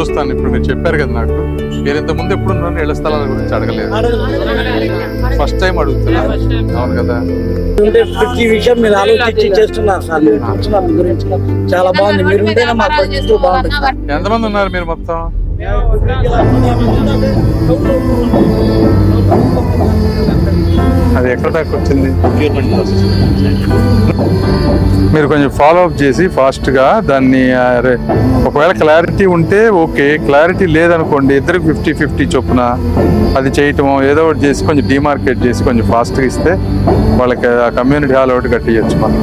చెప్పారు కదా నాకు. మీరు ఇంత ముందు ఎప్పుడు ఇళ్ళ స్థలాల గురించి అడగలేదు. ఫస్ట్ టైం అడుగుతున్నారు అవును కదా. ప్రతి విషయం మీరు ఆలోచించి చేస్తున్నారు సార్. మీరు కూర్చున్నారు మీ గురించి చాలా బాగుంది. మీరు. ఎంతమంది ఉన్నారు మీరు మొత్తం? అది ఎక్కడ దాకా వచ్చింది? మీరు కొంచెం ఫాలో అప్ చేసి ఫాస్ట్గా దాన్ని ఒకవేళ క్లారిటీ ఉంటే ఓకే క్లారిటీ లేదనుకోండి ఇద్దరికి ఫిఫ్టీ ఫిఫ్టీ చొప్పున అది చేయటం ఏదో ఒకటి చేసి కొంచెం డిమార్కెట్ చేసి కొంచెం ఫాస్ట్గా ఇస్తే వాళ్ళకి ఆ కమ్యూనిటీ హాల్ ఒకటి కట్టియచ్చు మనం.